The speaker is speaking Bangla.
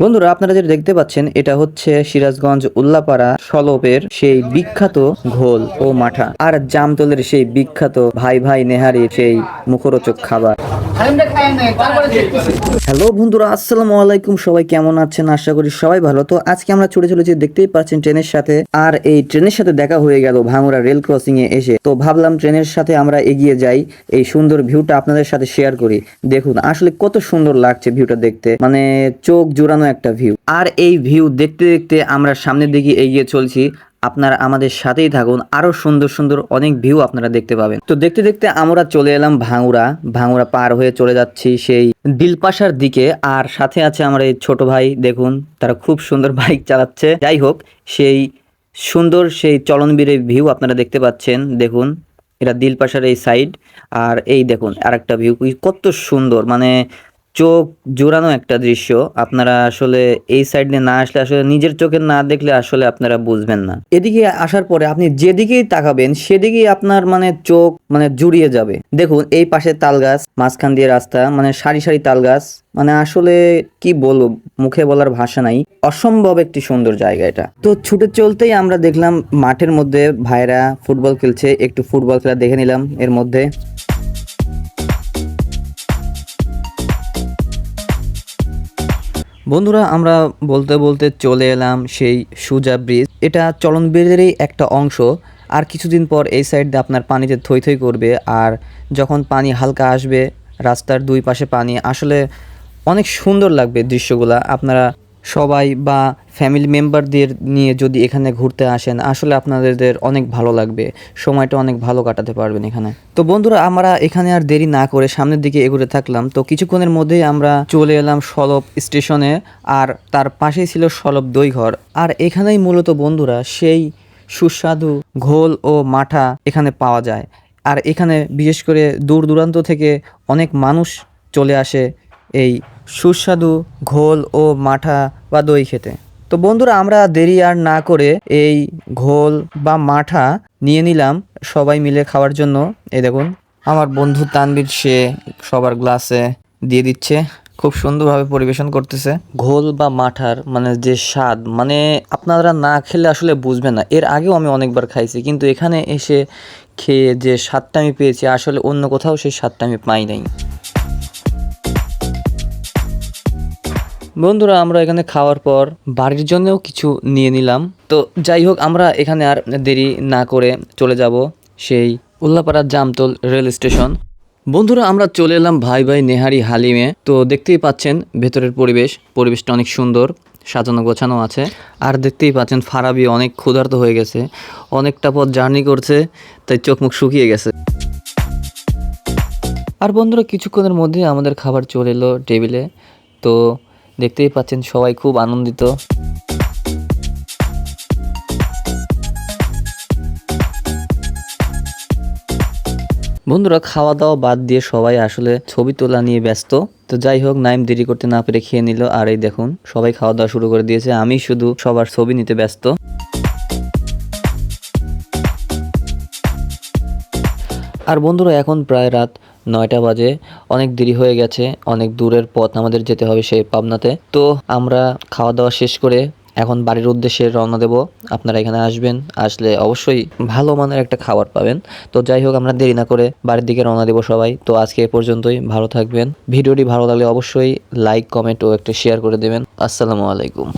বন্ধুরা, আপনারা যেটা দেখতে পাচ্ছেন, এটা হচ্ছে সিরাজগঞ্জ উল্লাপাড়া সলপের সেই বিখ্যাত ঘোল ও মাঠা। আর জামতলের সেই বিখ্যাত ভাই ভাই নেহারির সেই মুখরোচক খাবার। হ্যালো বন্ধুরা, আসসালামু আলাইকুম। সবাই কেমন আছেন? আশা করি সবাই ভালো। তো আজকে আমরা ছুটে চলেছি, দেখতেই পাচ্ছেন ট্রেনের সাথে। আর এই ট্রেনের সাথে দেখা হয়ে গেল ভাঙুরা রেল ক্রসিং এ এসে। তো ভাবলাম ট্রেনের সাথে আমরা এগিয়ে যাই, এই সুন্দর ভিউটা আপনাদের সাথে শেয়ার করি। দেখুন, আসলে কত সুন্দর লাগছে ভিউটা দেখতে। মানে চোখ জোড়ানো একটা ভিউ। আর এই ভিউ দেখতে দেখতে আমরা সামনের দিকে এগিয়ে চলছি। আপনারা আমাদের সাথেই থাকুন। আরও সুন্দর সুন্দর অনেক ভিউ আপনারা দেখতে পাবেন। তো দেখতে দেখতে আমরা চলে এলাম ভাঙুরা। ভাঙুরা পার হয়ে চলে যাচ্ছি সেই দিলপাশার দিকে। আর সাথে আছে আমার এই ছোট ভাই, দেখুন, তারা খুব সুন্দর বাইক চালাচ্ছে। যাই হোক, সেই সুন্দর সেই চলনবীরের ভিউ আপনারা দেখতে পাচ্ছেন। দেখুন এটা দিলপাশার এই সাইড আর এই দেখুন আর একটা ভিউ কত সুন্দর মানে চোখ জোড়ানো একটা দৃশ্য। আপনারা আসলে এই সাইড দিয়ে না আসলে আসলে নিজের চোখে না দেখলে আসলে আপনারা বুঝবেন না। এদিকে আসার পরে আপনি যেদিকেই তাকাবেন, সেদিকেই আপনার মানে চোখ মানে জুড়িয়ে যাবে। দেখুন, এই পাশে তাল গাছ, মাঝখান দিয়ে রাস্তা মানে সারি সারি তাল গাছ। মানে আসলে কি বলব, মুখে বলার ভাষা নাই। অসম্ভব একটি সুন্দর জায়গা এটা। তো ছুটে চলতেই আমরা দেখলাম মাঠের মধ্যে ভাইরা ফুটবল খেলছে। একটু ফুটবল খেলা দেখে নিলাম এর মধ্যে। বন্ধুরা, আমরা বলতে বলতে চলে এলাম সেই সুজা ব্রিজ। এটা চলন ব্রিজেরই একটা অংশ। আর কিছুদিন পর এই সাইড দিয়ে আপনার পানিতে থই থই করবে। আর যখন পানি হালকা আসবে, রাস্তার দুই পাশে পানি, আসলে অনেক সুন্দর লাগবে দৃশ্যগুলা। আপনারা সবাই বা ফ্যামিলি মেম্বারদের নিয়ে যদি এখানে ঘুরতে আসেন, আসলে আপনাদের অনেক ভালো লাগবে। সময়টা অনেক ভালো কাটাতে পারবেন এখানে। তো বন্ধুরা, আমরা এখানে আর দেরি না করে সামনের দিকে এগোতে থাকলাম। তো কিছুক্ষণের মধ্যেই আমরা চলে এলাম সলপ স্টেশনে, আর তার পাশেই ছিল সলপ দইঘর। আর এখানেই মূলত বন্ধুরা, সেই সুস্বাদু ঘোল ও মাঠা এখানে পাওয়া যায়। আর এখানে বিশেষ করে দূর দূরান্ত থেকে অনেক মানুষ চলে আসে এই সুস্বাদু ঘোল ও মাঠা বা দই খেতে। তো বন্ধুরা, আমরা দেরি আর না করে এই ঘোল বা মাঠা নিয়ে নিলাম সবাই মিলে খাওয়ার জন্য। এই দেখুন, আমার বন্ধু তানবীর সে সবার গ্লাসে দিয়ে দিচ্ছে। খুব সুন্দরভাবে পরিবেশন করতেছে। ঘোল বা মাঠার মানে যে স্বাদ মানে আপনারা না খেলে আসলে বুঝবেন না। এর আগেও আমি অনেকবার খাইছি, কিন্তু এখানে এসে খেয়ে যে স্বাদটা আমি পেয়েছি, আসলে অন্য কোথাও সেই স্বাদটা আমি পাই নাই। বন্ধুরা, আমরা এখানে খাওয়ার পর বাড়ির জন্যও কিছু নিয়ে নিলাম। তো যাই হোক, আমরা এখানে আর দেরি না করে চলে যাব সেই উল্লাপাড়া জামতল রেল স্টেশন। বন্ধুরা, আমরা চলে এলাম ভাই ভাই নেহারি হালিমে। তো দেখতেই পাচ্ছেন, ভেতরের পরিবেশ, পরিবেশটা অনেক সুন্দর, সাজানো গোছানো আছে। আর দেখতেই পাচ্ছেন, ফারাবি অনেক ক্ষুধার্ত হয়ে গেছে, অনেকটা পথ জার্নি করছে, তাই চোখ মুখ শুকিয়ে গেছে। আর বন্ধুরা, কিছুক্ষণের মধ্যে আমাদের খাবার চলে এলো টেবিলে। তো দেখতেই পাচ্ছেন সবাই খুব আনন্দিত। বন্ধুরা খাওয়া দাওয়া বাদ দিয়ে সবাই আসলে ছবি তোলা নিয়ে ব্যস্ত। তো যাই হোক, নাইম দেরি করতে না পেরে খেয়ে নিল। আর এই দেখুন, সবাই খাওয়া দাওয়া শুরু করে দিয়েছে। আমি শুধু সবার ছবি নিতে ব্যস্ত। আর বন্ধুরা, এখন প্রায় রাত নয়টা বাজে, অনেক দেরি হয়ে গেছে, অনেক দূরের পথ আমাদের যেতে হবে সেই পাবনাতে। তো আমরা খাওয়া দাওয়া শেষ করে এখন বাড়ির উদ্দেশ্যে রওনা দেব। আপনারা এখানে আসবেন, আসলে অবশ্যই ভালো মানের একটা খাবার পাবেন। তো যাই হোক, আমরা দেরি না করে বাড়ির দিকে রওনা দেব সবাই। তো আজকে এ পর্যন্তই, ভালো থাকবেন। ভিডিওটি ভালো লাগলে অবশ্যই লাইক, কমেন্ট ও একটা শেয়ার করে দেবেন। আসসালামু আলাইকুম।